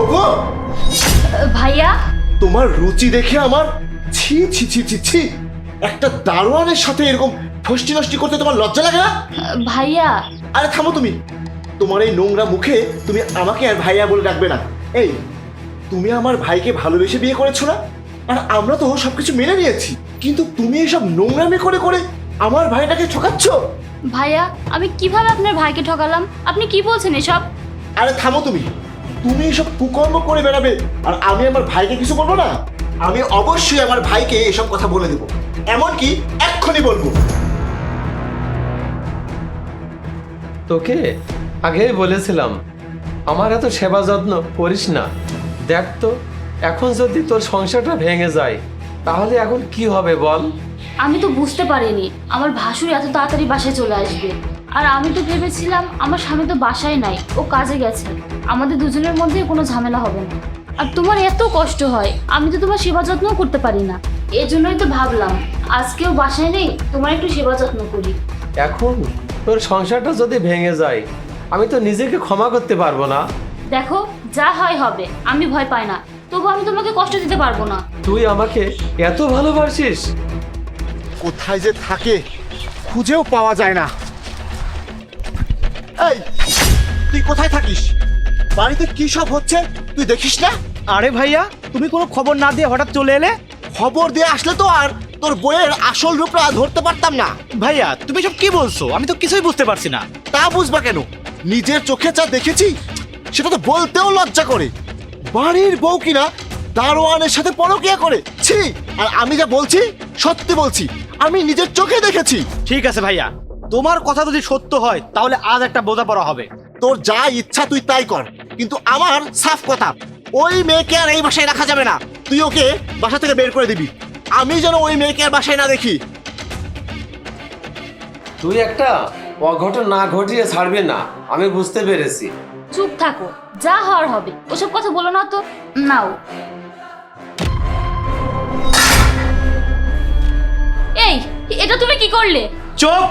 ওগো! ভাইয়া? তোমার রুচি দেখে আমার ছি ছি ছি ছি ছি। একটা দারোয়ানের সাথে এরকম ফষ্টি নষ্টি করতে তোমার লজ্জা লাগে না? ভাইয়া। আরে থামো তুমি। তোমার এই নোংরা মুখে তুমি আমাকে আর ভাইয়া বলে ডাকবে না। এই তুমি আমার ভাইকে ভালোবেসে বিয়ে করেছ না? আর আমরা তো সবকিছু মেনে নিয়েছি। কিন্তু তুমি এসব নোংরামি করে করে আমার ভাইটাকে ঠকাচ্ছ? ভাইয়া আমি কীভাবে আপনার ভাইকে ঠকালাম? আপনি কি বলছেন এসব? আরে থামো তুমি। তুমি এসব কুকর্ম করে বেড়াবে আর আমি আমার ভাইকে কিছু বলব না? আমি অবশ্যই আমার ভাইকে এসব কথা বলে দেবো। এমনকি এক্ষুনি বলব। তোকে আগেই বলেছিলাম আমার এত সেবা যত্ন করিস না। দেখ তো এখন যদি তোর সংসারটা ভেঙে যায় তাহলে এখন কি হবে বল? আমি তো বুঝতে পারিনি আমার ভাসুর এত তাড়াতাড়ি বাসায় চলে আসবে। আর আমি তো ভেবেছিলাম আমার স্বামী তো বাসায় নাই ও কাজে গেছে। আমাদের দুজনের মধ্যে কোনো ঝামেলা হবে না। আর তোমার এত কষ্ট হয় আমি তো তোমার সেবা যত্নও করতে পারি না। এই জন্যই তো ভাবলাম আজকেও বাসায় নেই তোমার একটু সেবা যত্ন করি। এখন তোর সংসারটা যদি ভেঙে যায় আমি তো নিজেকে ক্ষমা করতে পারব না। দেখো যা হয় হবে আমি ভয় পাই না। তবু আমি তোমাকে কষ্ট দিতে পারব না। তুই আমাকে এত ভালোবাসিস? কোথায় যে থাকে খুঁজেও পাওয়া যায় না। তুই কোথায় থাকিস? বাড়িতে কি সব হচ্ছে? তুই দেখিস না? আরে ভাইয়া তুমি কোনো খবর না দিয়ে হঠাৎ চলে এলে? খবর দিয়ে আসলে তো আর তোর বইয়ের আসল রূপটা ধরতে পারতাম না। ভাইয়া তুমি সব কি বলছো? আমি তো কিছুই বুঝতে পারছি না। তা বুঝবা কেন? নিজের চোখে যা দেখেছি সেটা তো বলতেও লজ্জা করে। বাড়ির বউ কিনা দারোয়ানের সাথে পরকিয়া করে। ছি আর আমি যা বলছি সত্যি বলছি আমি নিজের চোখে দেখেছি। ঠিক আছে ভাইয়া তোমার কথা যদি সত্য হয় তাহলে আজ একটা বোঝাপড়া হবে। তোর যা ইচ্ছা তুই তাই কর। কিন্তু আমার সাফ কথা ওই মেয়েকে আর এই বাসায় রাখা যাবে না। তুই ওকে বাসা থেকে বের করে দিবি। আমি যেন ওই মেয়েকে আর বাসায় না দেখি। তুই একটা অঘটন না ঘটিয়ে ছাড়বি না আমি বুঝতে পেরেছি। চুপ থাকো যা হওয়ার হবে। ওসব কথা বলো না তো নাও। এই এটা তুমি কি করলে? চুপ!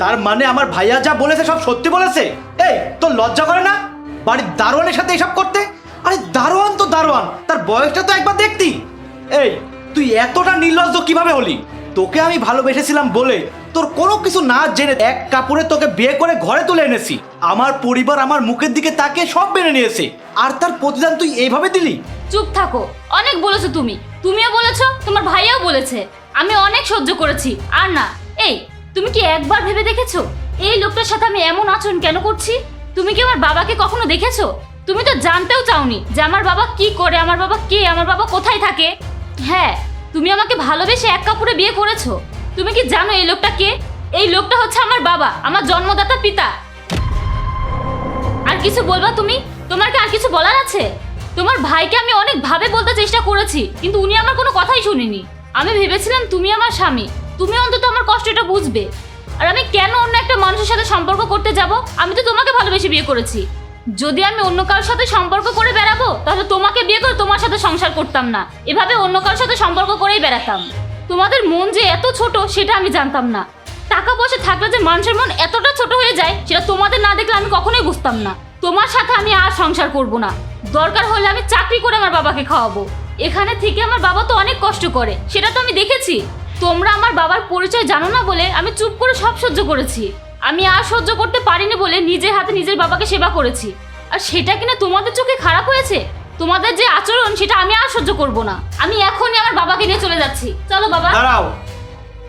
তার মানে আমার ভাইয়া যা বলেছে সব সত্যি বলেছে? তোর লজ্জা করে না? বাড়ির দারোয়ানের সাথে এসব করতে? আরে দারোয়ান তো দারোয়ান, তার বয়সটা তো একবার দেখতি। এই, তুই এতটা নির্লজ্জ কীভাবে হলি? তোকে আমি ভালোবেসেছিলাম বলে তোর কোনো কিছু না জেনে এক কাপড়ে তোকে বিয়ে করে ঘরে তুলে এনেছি। আমার পরিবার আমার মুখের দিকে তাকিয়ে সব মেনে নিয়েছে। আর তার প্রতিদান তুই এইভাবে দিলি? চুপ থাকো, অনেক বলেছ তুমি। তুমিও বলেছ, তোমার ভাইয়াও বলেছে। আমি অনেক সহ্য করেছি, আর না। এই, তুমি কি একবার ভেবে দেখেছ? এই লোকটার সাথে আমি এমন আচরণ কেন করছি? তুমি কি আমার বাবাকে কখনো দেখেছ? তুমি তো জানতেও চাওনি যে আমার বাবা কি করে, আমার বাবা কে, আমার বাবা কোথায় থাকে। হ্যাঁ তুমি আমাকে ভালোবেসে এক কাপড়ে বিয়ে করেছ। তুমি কি জানো এই লোকটা কে? এই লোকটা হচ্ছে আমার বাবা, আমার জন্মদাতা পিতা। আর কিছু বলবা তুমি? তোমার কি আর কিছু বলার আছে? তোমার ভাইকে আমি অনেক ভাবে বলতে চেষ্টা করেছি, কিন্তু উনি আমার কোনো কথাই শুনিনি। আমি ভেবেছিলাম তুমি আমার স্বামী। তুমি অন্তত আমার কষ্টটা বুঝবে। আর আমি কেন অন্য একটা মানুষের সাথে সম্পর্ক করতে যাব? আমি তো তোমাকে ভালোবেসে বিয়ে করেছি। যদি আমি অন্য কারোর সাথে সম্পর্ক করে বেড়াবো, তাহলে তোমাকে বিয়ে করে তোমার সাথে সংসার করতাম না। এভাবে অন্য কারোর সাথে সম্পর্ক করেই বেড়াতাম। তোমাদের মন যে এত ছোট, সেটা আমি জানতাম না। টাকা পয়সা থাকলে যে মানুষের মন এতটা ছোট হয়ে যায়, সেটা তোমাদের না দেখলে আমি কখনোই বুঝতাম না। তোমার সাথে আমি আর সংসার করব না। দরকার হলে আমি চাকরি করে আমার বাবাকে খাওয়াবো। এখানে থেকে আমার বাবা তো অনেক কষ্ট করে, সেটা তো আমি দেখেছি। তোমরা আমার বাবার পরিচয় জানো না বলে আমি চুপ করে সব সহ্য করেছি। আমি আর সহ্য করতে পারিনি বলে নিজের হাতে নিজের বাবাকে সেবা করেছি। আর সেটা কিনা তোমাদের চোখে খারাপ হয়েছে? তোমাদের যে আচরণ, সেটা আমি আর সহ্য করব না। আমি এখনই আমার বাবাকে নিয়ে চলে যাচ্ছি। চলো বাবা। দাঁড়াও।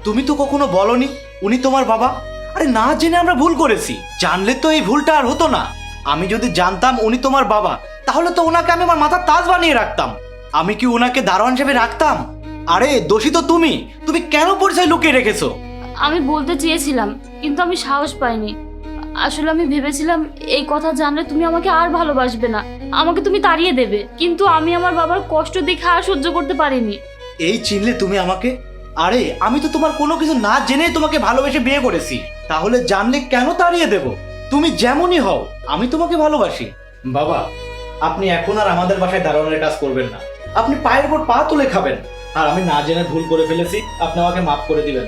তুমি তো কখনো বলনি উনি তোমার বাবা? আরে না জেনে আমরা ভুল করেছি। জানলে তো এই ভুলটা আর হতো না। আমি যদি জানতাম উনি তোমার বাবা, তাহলে তো ওনাকে আমি আমার মাথার তাজ বানিয়ে রাখতাম। আমি কি ওনাকে দারোয়ান হিসেবে রাখতাম? আরে দোষী তো তুমি। তুমি কেন পরিচয় লুকিয়ে রেখেছো? আমি বলতে চেয়েছিলাম কিন্তু আমি সাহস পাইনি। আসলে আমি ভেবেছিলাম এই কথা জানলে তুমি আমাকে আর ভালোবাসবে না। আমাকে তুমি তাড়িয়ে দেবে কিন্তু আমি আমার বাবার কষ্ট দেখে আর সহ্য করতে পারিনি। এই চিনলে তুমি আমাকে? আরে আমি তো তোমার কোনো কিছু না জেনে তোমাকে ভালোবেসে বিয়ে করেছি। তাহলে জানলে কেন তাড়িয়ে দেব? তুমি যেমনই হও আমি তোমাকে ভালোবাসি। বাবা আপনি এখন আর আমাদের বাসায় দাঁড়ানোর কাজ করবেন না। আপনি পায়ের উপর পা তুলে খাবেন। আর আমি না জেনে ভুল করে ফেলেছি আপনি আমাকে মাফ করে দিবেন।